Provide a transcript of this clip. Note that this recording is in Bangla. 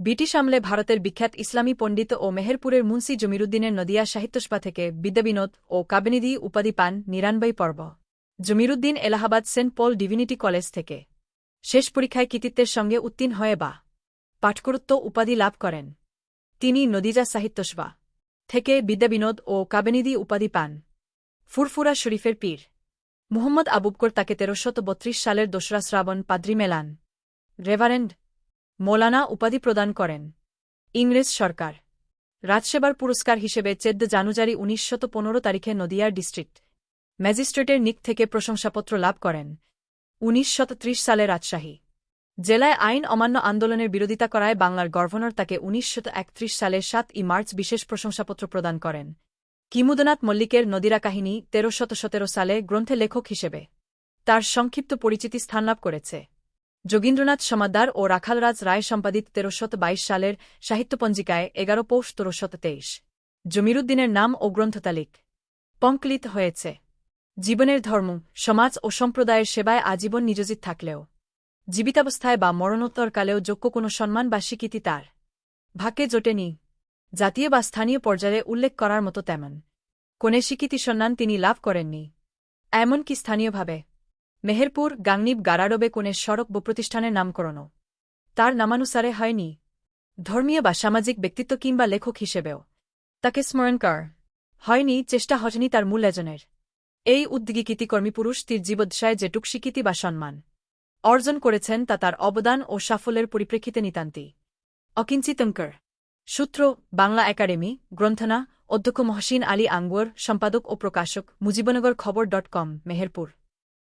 ব্রিটিশ আমলে ভারতের বিখ্যাত ইসলামী পণ্ডিত ও মেহেরপুরের মুন্সি জমিরুদ্দিনের নদিয়া সাহিত্যসভা থেকে বিদ্যাবিনোদ ও কাবেনিধি উপাধি পান নিরানব্বই পর্ব। Jamiruddin Allahabad Saint Paul divinity college থেকে। শেষ পরীক্ষায় কৃতিত্বের সঙ্গে উত্তীর্ণ হয়ে বা। পাঠকরত্ব উপাধি লাভ করেন। তিনি নদিজা সাহিত্যসভা থেকে বিদ্যাবিনোদ ও কাবেনিধি উপাধি পান। ফুরফুরা শরীফের পীর। মুহম্মদ আবুবকর তাকে তেরোশত বত্রিশ সালের দোসরা শ্রাবণ পাদ্রি মেলান। রেভারেন্ড মৌলানা উপাধি প্রদান করেন। ইংরেজ সরকার। রাজসেবার পুরস্কার হিসেবে চেদ্দ জানুয়ারি উনিশশত তারিখে নদিয়ার ডিস্ট্রিক্ট ম্যাজিস্ট্রেটের নিক থেকে প্রশংসাপত্র লাভ করেন। উনিশ সালে রাজশাহী। জেলায় আইন অমান্য আন্দোলনের বিরোধিতা করায় বাংলার গভর্নর তাকে উনিশ সালের সাত ই মার্চ বিশেষ প্রশংসাপত্র প্রদান করেন। কিমুদনাথ মল্লিকের নদীরা কাহিনী তেরো শত সতেরো সালে গ্রন্থে লেখক হিসেবে। তার সংক্ষিপ্ত পরিচিতি স্থানলাভ করেছে। যোগীন্দ্রনাথ সমাদার ও রাখালরাজ রায় সম্পাদিত তেরোশত বাইশ সালের সাহিত্যপঞ্জিকায় এগারো পৌষ তেরোশত তেইশ। জমিরুদ্দিনের নাম ও গ্রন্থতালিক পঙ্কলিত হয়েছে। জীবনের ধর্ম, সমাজ ও সম্প্রদায়ের সেবায় আজীবন নিয়োজিত থাকলেও। জীবিতাবস্থায় বা মরণোত্তরকালেও যোগ্য কোনো সম্মান বা স্বীকৃতি তার। ভাগ্যে জোটেনি। জাতীয় বা স্থানীয় পর্যায়ে উল্লেখ করার মতো তেমন। কোনে স্বীকৃতি সম্মান তিনি লাভ করেননি। এমনকি স্থানীয়ভাবে মেহেরপুর গাংনিব গারাডবে কোনে সড়ক প্রতিষ্ঠানের নামকরণও। তার নামানুসারে হয়নি। ধর্মীয় বা সামাজিক ব্যক্তিত্ব কিংবা লেখক হিসেবেও। তাকে স্মরণ কর। হয়নি, চেষ্টা হয়নি তার মূল এজনের। এই উদ্যোগী কৃতিকর্মী পুরুষ তীর জীবদ্দশায় যেটুক স্বীকৃতি বা সম্মান অর্জন করেছেন তা তার অবদান ও সাফল্যের পরিপ্রেক্ষিতে নিতান্তি অকিঞ্চিতঙ্কর সূত্র, বাংলা একাডেমি, গ্রন্থনা, অধ্যক্ষ মহসিন আলী আঙ্গুয়ার সম্পাদক ও প্রকাশক, মুজিবনগর খবর ডট কম, মেহেরপুর।